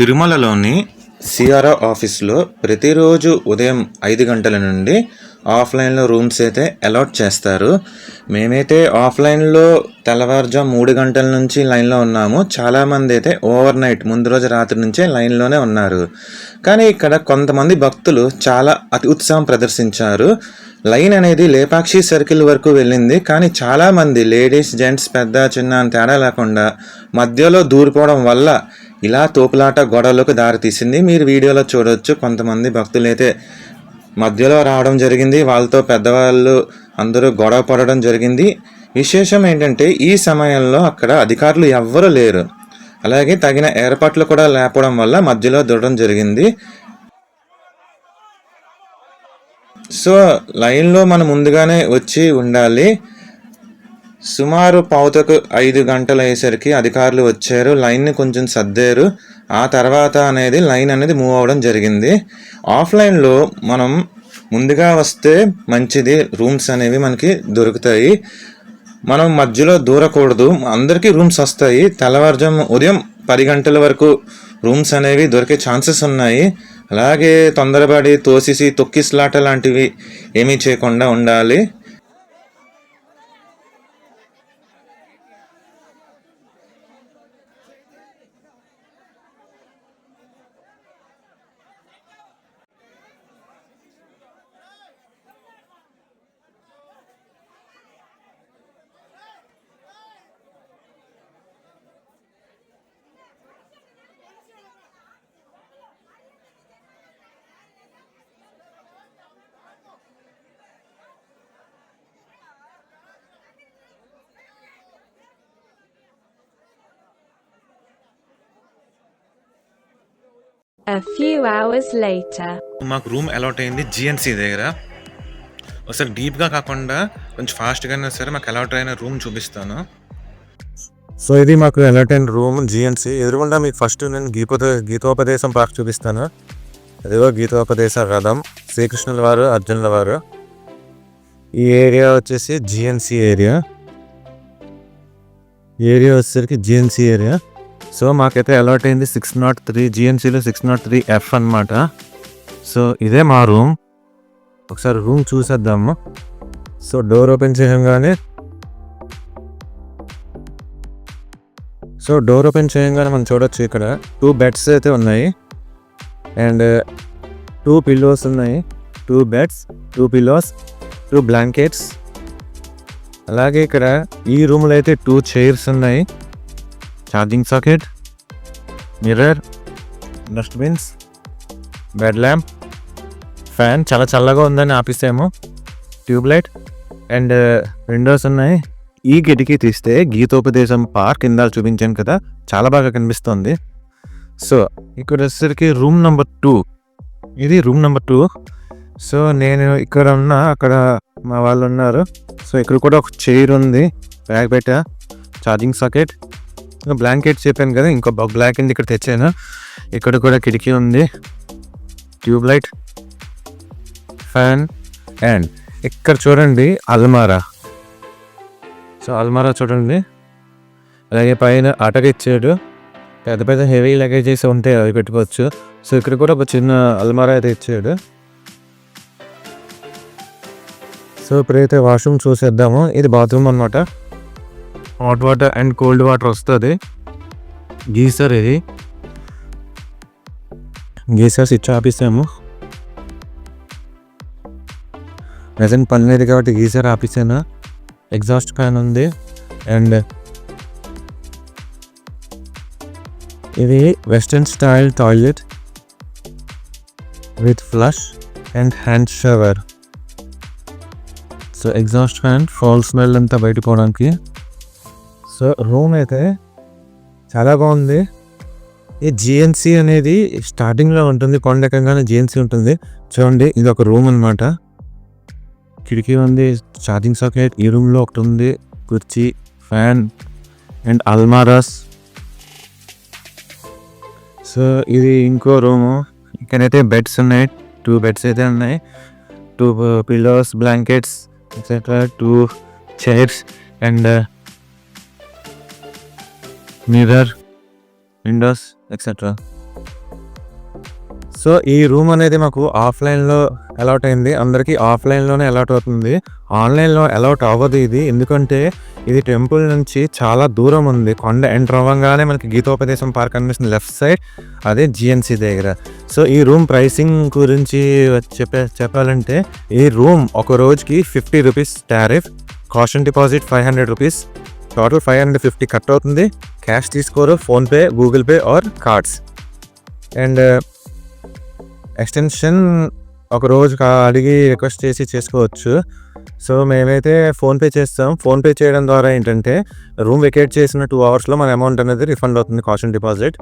తిరుమలలోని సిఆర్ఓ ఆఫీస్లో ప్రతిరోజు ఉదయం ఐదు గంటల నుండి ఆఫ్లైన్లో రూమ్స్ అయితే అలాట్ చేస్తారు. మేమైతే ఆఫ్లైన్లో తెల్లవారుజాము మూడు గంటల నుంచి లైన్లో ఉన్నాము. చాలామంది అయితే ఓవర్ నైట్ ముందు రోజు రాత్రి నుంచే లైన్లోనే ఉన్నారు. కానీ ఇక్కడ కొంతమంది భక్తులు చాలా అతి ఉత్సాహం ప్రదర్శించారు. లైన్ అనేది లేపాక్షి సర్కిల్ వరకు వెళ్ళింది. కానీ చాలామంది లేడీస్ జెంట్స్ పెద్ద చిన్న అని తేడా లేకుండా మధ్యలో దూరిపోవడం వల్ల ఇలా తోపులాట గొడవలకు దారితీసింది మీరు వీడియోలో చూడవచ్చు కొంతమంది భక్తులు అయితే మధ్యలో రావడం జరిగింది. వాళ్ళతో పెద్దవాళ్ళు అందరూ గొడవ పడడం జరిగింది. విశేషం ఏంటంటే ఈ సమయంలో అక్కడ అధికారులు ఎవ్వరూ లేరు. అలాగే తగిన ఏర్పాట్లు కూడా లేకపోవడం వల్ల మధ్యలో దూడడం జరిగింది. సో లైన్లో మనం ముందుగానే వచ్చి ఉండాలి. సుమారు పావుతకు ఐదు గంటలు అయ్యేసరికి అధికారులు వచ్చారు. లైన్ని కొంచెం సర్దారు. ఆ తర్వాత అనేది లైన్ అనేది మూవ్ అవ్వడం జరిగింది. ఆఫ్లైన్లో మనం ముందుగా వస్తే మంచిది. రూమ్స్ అనేవి మనకి దొరుకుతాయి. మనం మధ్యలో దూరకూడదు. అందరికీ రూమ్స్ వస్తాయి. తెల్లవారుజాము ఉదయం పది గంటల వరకు రూమ్స్ అనేవి దొరికే ఛాన్సెస్ ఉన్నాయి. అలాగే తొందరపడి తోసేసి తొక్కిస్లాట లాంటివి ఏమీ చేయకుండా ఉండాలి. మాకు రూమ్ అలాట్ అయింది జిఎన్సీ దగ్గర. ఒకసారి డీప్గా కాకుండా కొంచెం ఫాస్ట్గా అయినా సరే మాకు అలాట్ అయిన రూమ్ చూపిస్తాను. సో ఇది మాకు అలర్ట్ అయిన రూమ్ జిఎన్సీ ఎదురుగుండా మీకు ఫస్ట్ నేను గీపోత గీతోపదేశం పార్క్ చూపిస్తాను. అదిగో గీతోపదేశ రథం. శ్రీకృష్ణుల వారు అర్జునుల వారు. ఈ ఏరియా వచ్చేసి జిఎన్సీ ఏరియా ఏరియా వచ్చేసరికి జిఎన్సీ ఏరియా సో మాకైతే అలర్ట్ అయింది సిక్స్ నాట్ త్రీ జిఎన్సీలో సిక్స్ నాట్ త్రీ ఎఫ్ అనమాట సో ఇదే మా రూమ్. ఒకసారి రూమ్ చూసేద్దాము. సో డోర్ ఓపెన్ చేయగానే సో డోర్ ఓపెన్ చేయగానే మనం చూడొచ్చు ఇక్కడ. టూ బెడ్స్ అయితే ఉన్నాయి. అండ్ టూ పిల్లోస్ ఉన్నాయి. Two beds two pillows two blankets. అలాగే ఇక్కడ ఈ రూమ్లో అయితే టూ చైర్స్ ఉన్నాయి. Charging socket mirror dustbins bed lamp fan చాలా చల్లగా ఉందని ఆపిస్తేమో ట్యూబ్ లైట్ అండ్ విండోస్ ఉన్నాయి. ఈ కిటికీ తీస్తే గీతోపదేశం పార్క్ కింద చూపించాను కదా చాలా బాగా కనిపిస్తుంది. సో ఇక్కడ వచ్చేసరికి రూమ్ నెంబర్ టూ ఇది రూమ్ నెంబర్ టూ సో నేను ఇక్కడ ఉన్న అక్కడ మా వాళ్ళు ఉన్నారు. సో ఇక్కడ కూడా ఒక చైర్ ఉంది బ్యాగ్ పెట్ట ఛార్జింగ్ సాకెట్ బ్లాంకెట్ చెప్పాను కదా ఇంకో బ్లాంకెట్ ఇక్కడ తెచ్చాను. ఇక్కడ కూడా కిటికీ ఉంది. ట్యూబ్ లైట్ ఫ్యాన్ అండ్ ఇక్కడ చూడండి అల్మారా. సో అల్మారా చూడండి. అలాగే పైన అటక ఇచ్చాడు. పెద్ద పెద్ద హెవీ లగేజెస్ ఉంటాయి అవి పెట్టుకోవచ్చు. సో ఇక్కడ కూడా ఒక చిన్న అల్మారా అయితే ఇచ్చాడు. సో ఇప్పుడైతే వాష్రూమ్ చూసేద్దాము. ఇది బాత్రూమ్ అనమాట hot water and cold water వస్తుంది. గీసర్ ఇది. Geyser switch ఆపిస్తాము. ప్రజెంట్ పని లేదు కాబట్టి గీసర్ ఆపిస్తాను. ఎగ్జాస్ట్ ఫ్యాన్ ఉంది. అండ్ ఇది western style toilet with flush and hand shower. So exhaust fan foul smell అంతా బయటపోవడానికి సో రూమ్ అయితే చాలా బాగుంది. ఈ జిఎన్సీ అనేది స్టార్టింగ్లో ఉంటుంది కొండకంగానే జిఎన్సీ ఉంటుంది. చూడండి ఇది ఒక రూమ్ అనమాట కిటికీ ఉంది ఛార్జింగ్ సాకెట్ ఈ రూమ్లో ఒకటి ఉంది కుర్చీ ఫ్యాన్ అండ్ అల్మారాస్. సో ఇది ఇంకో రూము. ఇక్కడైతే బెడ్స్ ఉన్నాయి టూ బెడ్స్ అయితే ఉన్నాయి. Two pillows blankets etcetera two chairs and mirror windows etcetera so ఈ రూమ్ అనేది మాకు ఆఫ్లైన్లో అలాట్ అయింది. అందరికీ ఆఫ్లైన్లోనే అలాట్ అవుతుంది. ఆన్లైన్లో అలాట్ అవ్వదు ఇది. ఎందుకంటే ఇది టెంపుల్ నుంచి చాలా దూరం ఉంది. కొండ ఎంటర్ అవ్వగానే మనకి గీతోపదేశం పార్క్ అనిపిస్తుంది. లెఫ్ట్ సైడ్ అదే జిఎన్సీ దగ్గర. సో ఈ రూమ్ ప్రైసింగ్ గురించి చెప్పే చెప్పాలంటే ఈ రూమ్ ఒక రోజుకి fifty rupees tariff caution deposit five hundred rupees total five hundred fifty cut అవుతుంది. క్యాష్ తీసుకోరు PhonePe Google Pay or cards and extension ఒక రోజు అడిగి రిక్వెస్ట్ చేసి చేసుకోవచ్చు. సో మేమైతే ఫోన్పే చేస్తాం. ఫోన్పే చేయడం ద్వారా ఏంటంటే రూమ్ వెకేట్ చేసిన టూ అవర్స్లో మన అమౌంట్ అనేది రిఫండ్ అవుతుంది కాషన్ డిపాజిట్